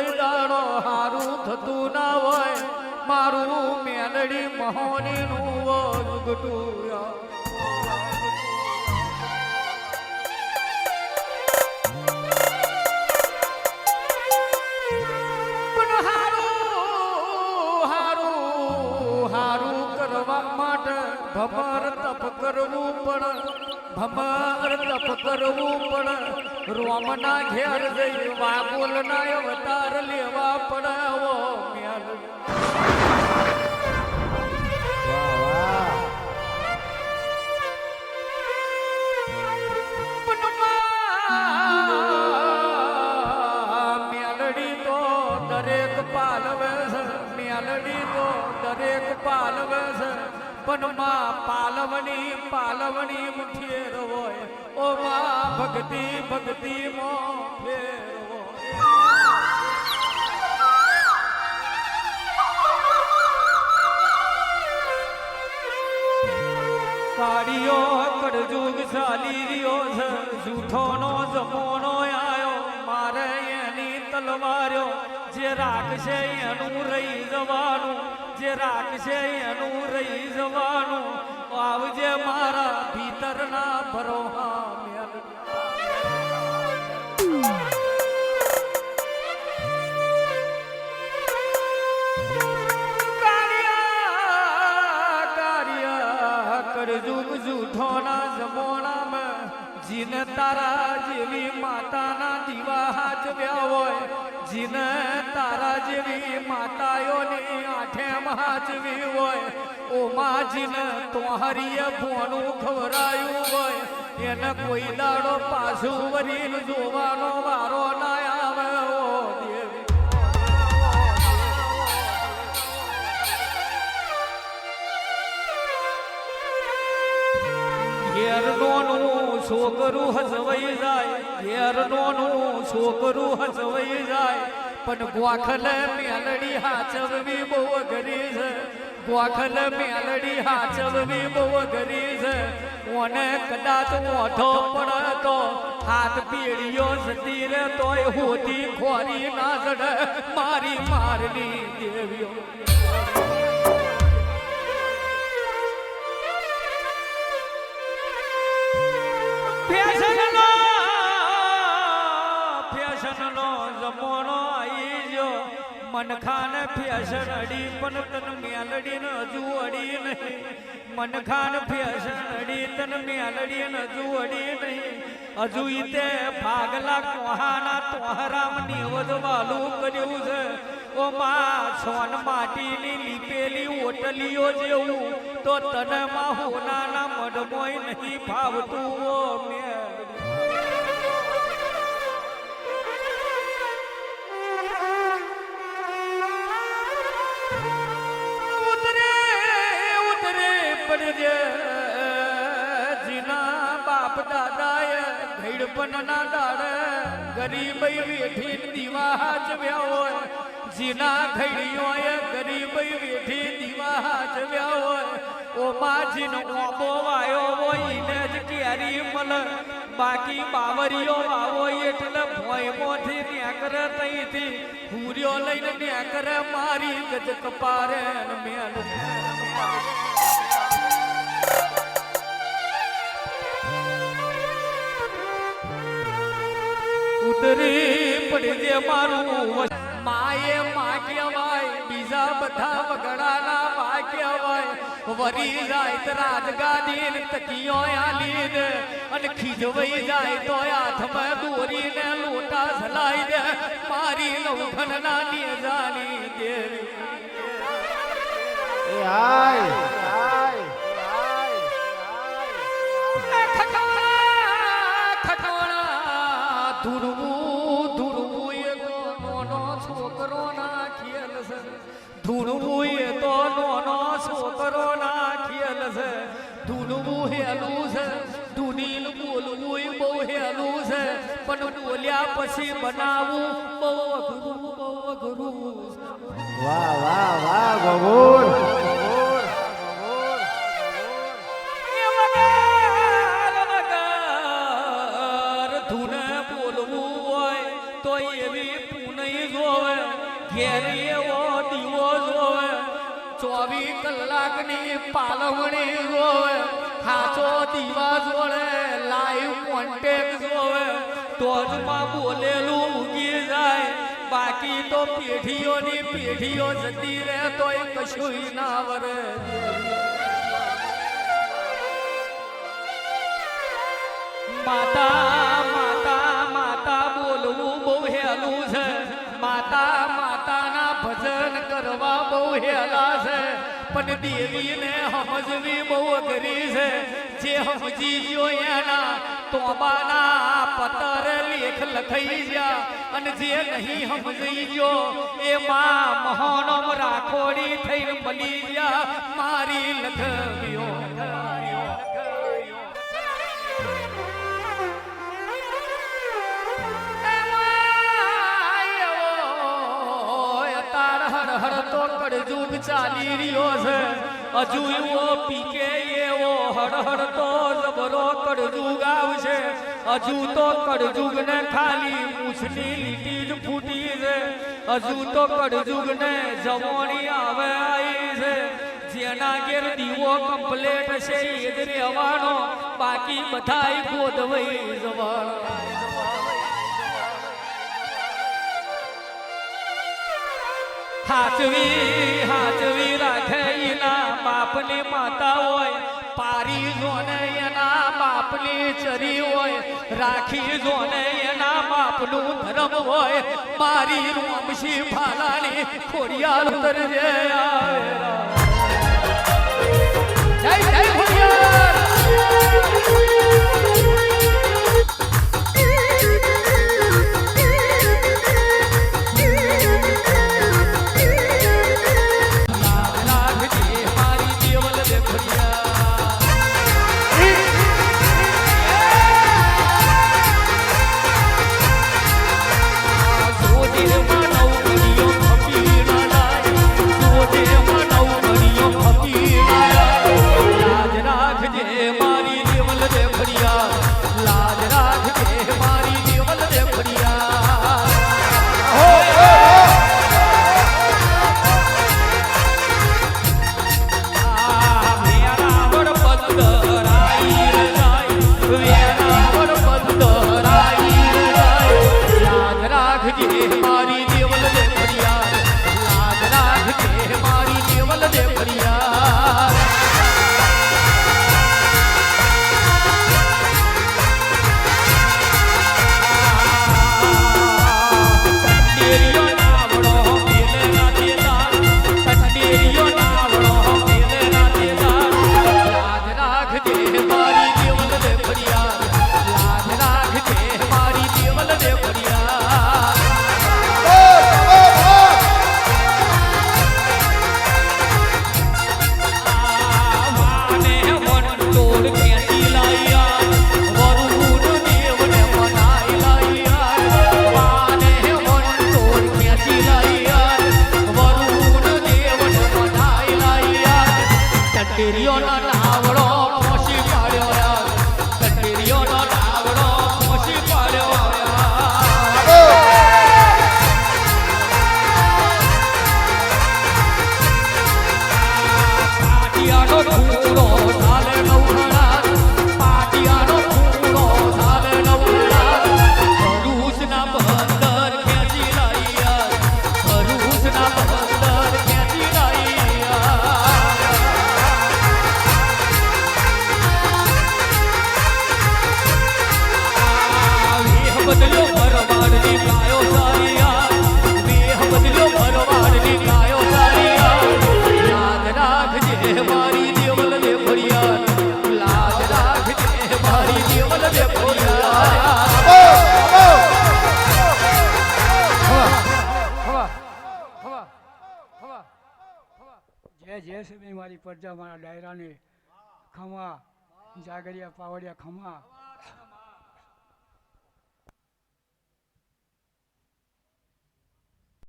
કોઈ દાડો હારું થતું ના હોય. મારું મેલડી મહોની નું માટે ભમર તપ કરવું પણ, ભમર તપ કરવું પણ રોમના ઘેર જઈ વાગોલના અવતાર લેવા પડે ઓ મેલ તો દરેક પાલવે છે તો દરેક પાલવે છે. પણ માં પાલવણી પાલવણી ફેર હોય ઓ માં ભક્તિ ભક્તિ મો ફેર હોય કાળિયો કડજુગ ચાલી રહ્યો છે જૂઠોનો જમોનો આયો. મારે એની તલવાર્યો જે રાખશે એનું રહી જવાનું, જે રાખશે એનું રહી જવાનું. આવજે મારા ભીતરના ભરોહા મેલ જૂઠોના જમોણામાં જીને તારા જેવી માતાના દીવા હાચવ્યા હોય. જીને તારા જેવી માતાઓની આઠેમ હાચવી હોય. ઓમાં જીને તોહરીએ ભોણું ખવરાયું હોય. એને કોઈ દાડો પાછું વરીને જોવાનો વારો ના આવે. ઓ દેવી ઘેર નોનું છોકરું હસવાઈ જાય ઘેર નોનું છોકરું હસવાઈ જાય. પણ ગોખલ મેલડી હાચવવી બહુ અઘરી છે. ગોખલ મેલડી હાચવવી બહુ અઘરી છે. ઓને કદાચ ઓઠો પડે તો હાથ પીળીઓ જતી રે તોય હોતી ખોરી ના જડે. મારી મારની દેવીઓ. ફેશનનો જમોનો આવી જો મનખાન ફેશન અડી, પણ તન મેલડી ન હજુ અડી નહીં. મનખાન ફેશન અડી, તન મેલડી ન હજુ અડી નહીં. હજુ ઈતે ભાગલા કોહાના તોહરામ નિવદ વાલું કર્યું છે. ઓ માં, સોન માટીની લીપેલી ઓટલીઓ જેવું. તો તને માં હોનાના મડમોય નહીં ભાવતું ઓ મેલડી પડજે જીના બાપ દાદાએ ઘડપણના દાડે ગરીબ વેઠી દીવા હાચવ્યા હોય. જીના ઘડીઓએ ગરીબ વેઠી દીવા હાચવ્યા હોય. ઓ માજીનો ઓબો વાયો હોય, ઈને જ કેરી મલ. બાકી બાવરીઓ વાવો એટલે ભોય મોથી ન્યાકર તઈથી હુર્યો લઈને ન્યાકર મારી ગજ કપારે ને મેલ. ઉતરી પડજે મારું માએ માં કહેવાય બીજા બધા વગડાના માં કહેવાય વરી જાય તો રાજગાદી ને તકીઓ આલી દે અને ખીજવાઈ જાય તો હાથમાં દોરીને લોટા ઝલાઈ દે. મારી લવખન નાની જાની દેવી. એ પણ બોલ્યા પછી બનાવું બહુ અઘરું બહુ અઘરું વાહ વાહ વાહ ગોગુર ઘેર એવો દીવો જોવે. ચોવીસ કલાકની પાલવણી જોવે હાચો દીવા જોડે લાઈવ કોન્ટેક્ટ જોવે. તો માં બોલેલું ઉગી જાય. બાકી તો પેઢીઓની પેઢીઓ જતી રહે તો એ કશું ના વરે. માતા માતા માતા બોલવું બહુ હેલું છે. માતા, માતાના ભજન કરવા બહુ હેલા છે. પણ દેવીને સમજવી બહુ અઘરી છે. જે સમજી ગયો એના તોબાના પતર લેખ લખઈ ગયા અને જે નહીં સમજી ગયો એ માં મહોનમ રાખોડી થઈને મળી ગયા મારી લખવ્યો હર હર તો કળજુગ ચાલી રહ્યો છે. હજુ એવો પીકે એવો હર હર તો જબરો કડજુગ આવશે. હજુ તો કડજુગ ને ખાલી મૂછની લીટી જ ફૂટી છે. હજુ તો કડજુગ ને જવણી આવે આવી છે. જેના ઘેર દીવો કમ્પ્લેટ છે એ જ રહેવાનો. બાકી બધા ગોદવાઈ જવાનો. એના બાપની માતા હોય, પારી જોને એના બાપની ચરી હોય, રાખી જોને એના બાપનું ધર્મ હોય, મારી રોમશી ફાલાની ખોડિયાલ ઉતરજે જય જય ખોડિયાલ ટટેરીઓનો નાવડો મોસી પાડ્યો યાર. ટટેરીઓનો નાવડો મોસી પાડ્યો યાર. પાટિયાનો મારી દેવલ જય જય શ્રી મારી પ્રજા મારા ડાયરાને ખમા જાગરિયા પાવડિયા ખમા